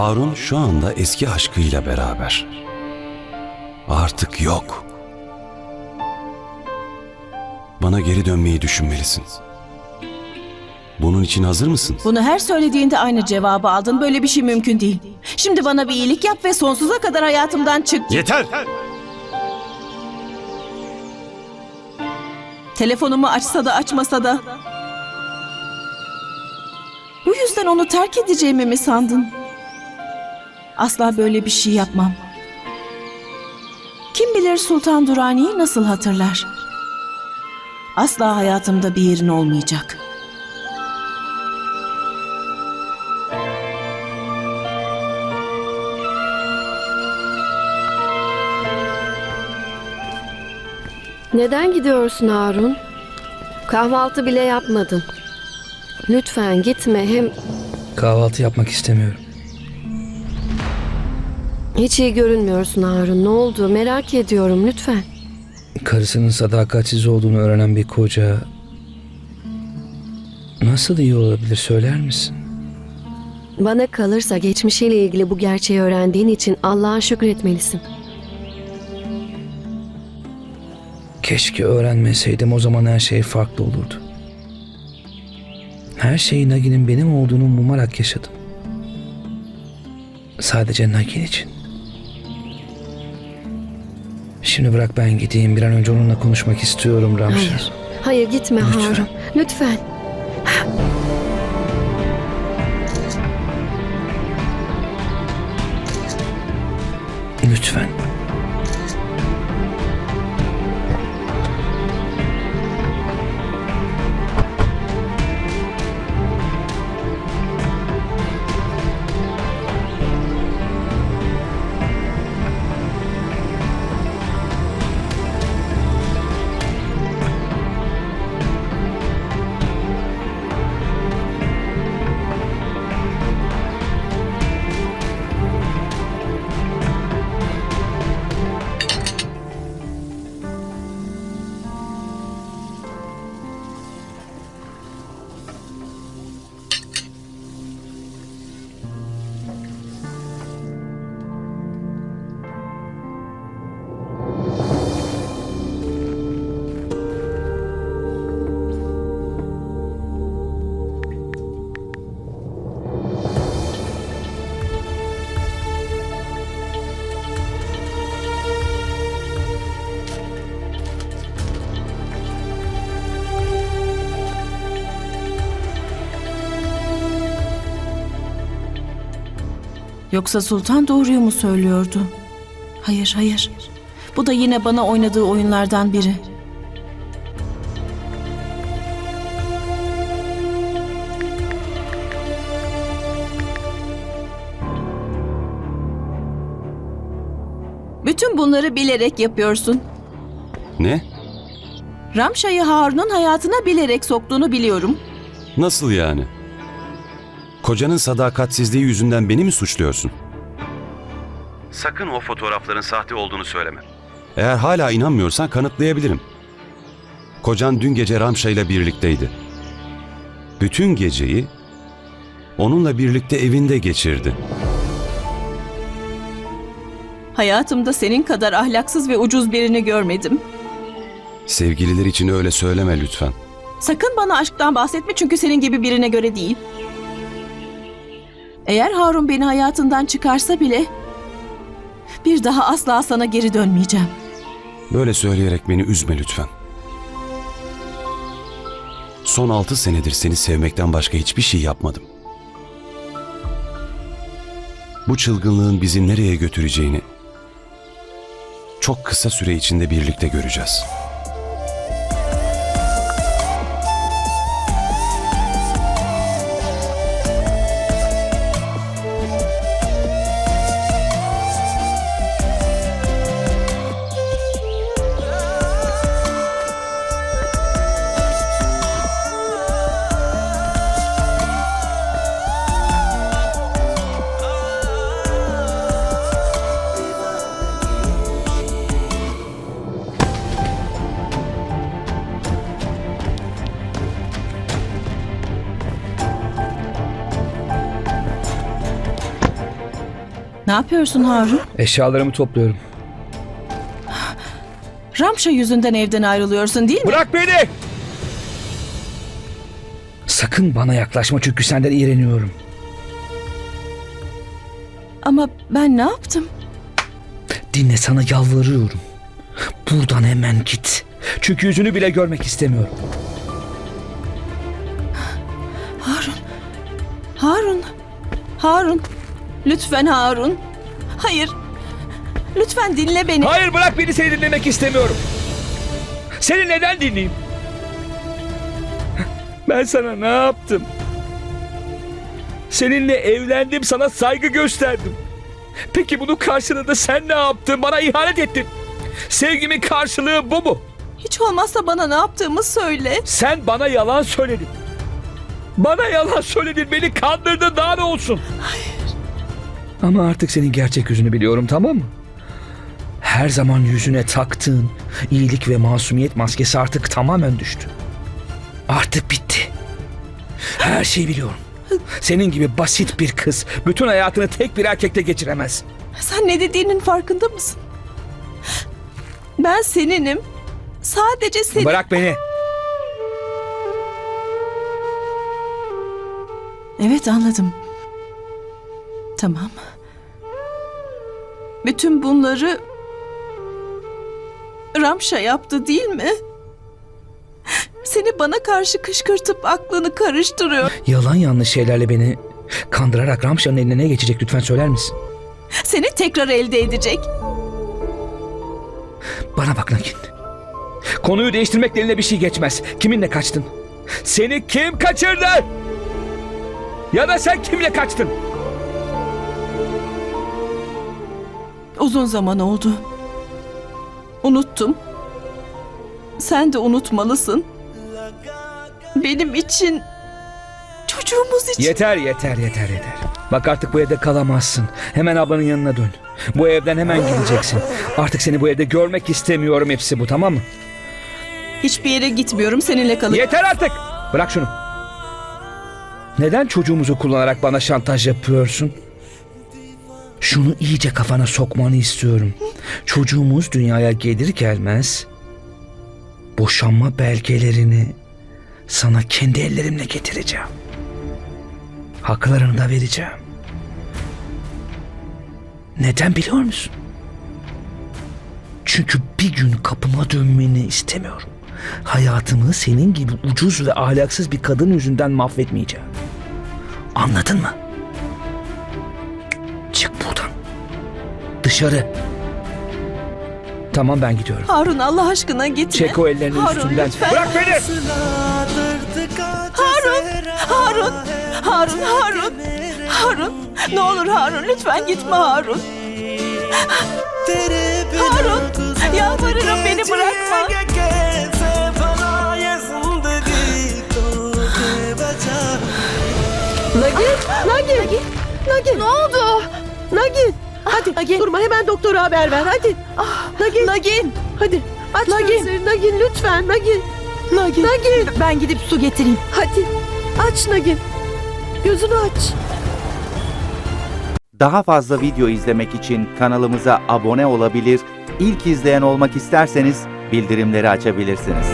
Harun şu anda eski aşkıyla beraber. Artık yok. Bana geri dönmeyi düşünmelisin. Bunun için hazır mısın? Bunu her söylediğinde aynı cevabı aldın. Böyle bir şey mümkün değil. Şimdi bana bir iyilik yap ve sonsuza kadar hayatımdan çık. Yeter! Telefonumu açsa da açmasa da. Bu yüzden onu terk edeceğimi mi sandın? Asla böyle bir şey yapmam. Kim bilir Sultan Durani'yi nasıl hatırlar? Asla hayatımda bir yerin olmayacak. Neden gidiyorsun Harun? Kahvaltı bile yapmadın. Lütfen gitme hem Kahvaltı yapmak istemiyorum. Hiç iyi görünmüyorsun Harun. Ne oldu merak ediyorum lütfen. Karısının sadakatsiz olduğunu öğrenen bir koca nasıl iyi olabilir söyler misin? Bana kalırsa geçmişiyle ilgili bu gerçeği öğrendiğin için Allah'a şükretmelisin. Keşke öğrenmeseydim o zaman her şey farklı olurdu. Her şeyi Nagin'in benim olduğunu umarak yaşadım. Sadece Nagin için. Şimdi bırak ben gideyim. Bir an önce onunla konuşmak istiyorum Ramşa. Hayır. Hayır gitme Lütfen. Harun. Lütfen. Yoksa Sultan doğruyu mu söylüyordu? Hayır, hayır. Bu da yine bana oynadığı oyunlardan biri. Bütün bunları bilerek yapıyorsun. Ne? Ramşa'yı Harun'un hayatına bilerek soktuğunu biliyorum. Nasıl yani? Kocanın sadakatsizliği yüzünden beni mi suçluyorsun? Sakın o fotoğrafların sahte olduğunu söyleme. Eğer hala inanmıyorsan kanıtlayabilirim. Kocan dün gece Ramşa ile birlikteydi. Bütün geceyi onunla birlikte evinde geçirdi. Hayatımda senin kadar ahlaksız ve ucuz birini görmedim. Sevgililer için öyle söyleme lütfen. Sakın bana aşktan bahsetme çünkü senin gibi birine göre değil. Eğer Harun beni hayatından çıkarsa bile bir daha asla sana geri dönmeyeceğim. Böyle söyleyerek beni üzme lütfen. Son altı senedir seni sevmekten başka hiçbir şey yapmadım. Bu çılgınlığın bizi nereye götüreceğini çok kısa süre içinde birlikte göreceğiz. Ne yapıyorsun Harun? Eşyalarımı topluyorum. Ramşa yüzünden evden ayrılıyorsun değil mi? Bırak beni! Sakın bana yaklaşma çünkü senden iğreniyorum. Ama ben ne yaptım? Dinle sana yalvarıyorum. Buradan hemen git. Çünkü yüzünü bile görmek istemiyorum. Harun. Harun. Harun. Lütfen Harun. Hayır. Lütfen dinle beni. Hayır bırak beni seni dinlemek istemiyorum. Seni neden dinleyeyim? Ben sana ne yaptım? Seninle evlendim, sana saygı gösterdim. Peki bunun karşılığında sen ne yaptın? Bana ihanet ettin. Sevgimin karşılığı bu mu? Hiç olmazsa bana ne yaptığımı söyle. Sen bana yalan söyledin. Bana yalan söyledin, beni kandırdın daha ne olsun? Hayır. Ama artık senin gerçek yüzünü biliyorum tamam mı? Her zaman yüzüne taktığın iyilik ve masumiyet maskesi artık tamamen düştü. Artık bitti. Her şeyi biliyorum. Senin gibi basit bir kız bütün hayatını tek bir erkekle geçiremez. Sen ne dediğinin farkında mısın? Ben seninim. Sadece senin. Bırak beni. Evet anladım. Tamam. Bütün bunları Ramşa yaptı değil mi? Seni bana karşı kışkırtıp aklını karıştırıyor. Yalan yanlış şeylerle beni kandırarak Ramşa'nın eline ne geçecek lütfen söyler misin? Seni tekrar elde edecek. Bana bak Nakin. Konuyu değiştirmekle eline bir şey geçmez. Kiminle kaçtın? Seni kim kaçırdı? Ya da sen kimle kaçtın? Uzun zaman oldu. Unuttum. Sen de unutmalısın. Benim için çocuğumuz için Yeter yeter yeter yeter. Bak artık bu evde kalamazsın. Hemen ablanın yanına dön. Bu evden hemen gideceksin. Artık seni bu evde görmek istemiyorum hepsi bu tamam mı? hiçbir yere gitmiyorum seninle kalacağım. Yeter artık. Bırak şunu. Neden çocuğumuzu kullanarak bana şantaj yapıyorsun? Şunu iyice kafana sokmanı istiyorum. Çocuğumuz dünyaya gelir gelmez boşanma belgelerini sana kendi ellerimle getireceğim. Haklarını da vereceğim. Neden biliyor musun? Çünkü bir gün kapıma dönmeni istemiyorum. Hayatımı senin gibi ucuz ve ahlaksız bir kadın yüzünden mahvetmeyeceğim. Anladın mı? Dışarı. Tamam ben gidiyorum. Harun Allah aşkına gitme. Çek o ellerini Harun, üstümden. lütfen. Bırak beni. Harun, Harun, Harun, Harun, Harun. Ne olur Harun lütfen gitme Harun. Harun, yalvarırım beni bırakma. Nagin, Nagin, Nagin. Ne oldu? Nagin, hadi Nagin. durma hemen doktora haber ver hadi. Nagin, Nagin, hadi aç Nagin. gözlerini Nagin lütfen Nagin. Nagin. Nagin, Ben gidip su getireyim. hadi aç Nagin. Gözünü aç. Daha fazla video izlemek için kanalımıza abone olabilir, ilk izleyen olmak isterseniz bildirimleri açabilirsiniz.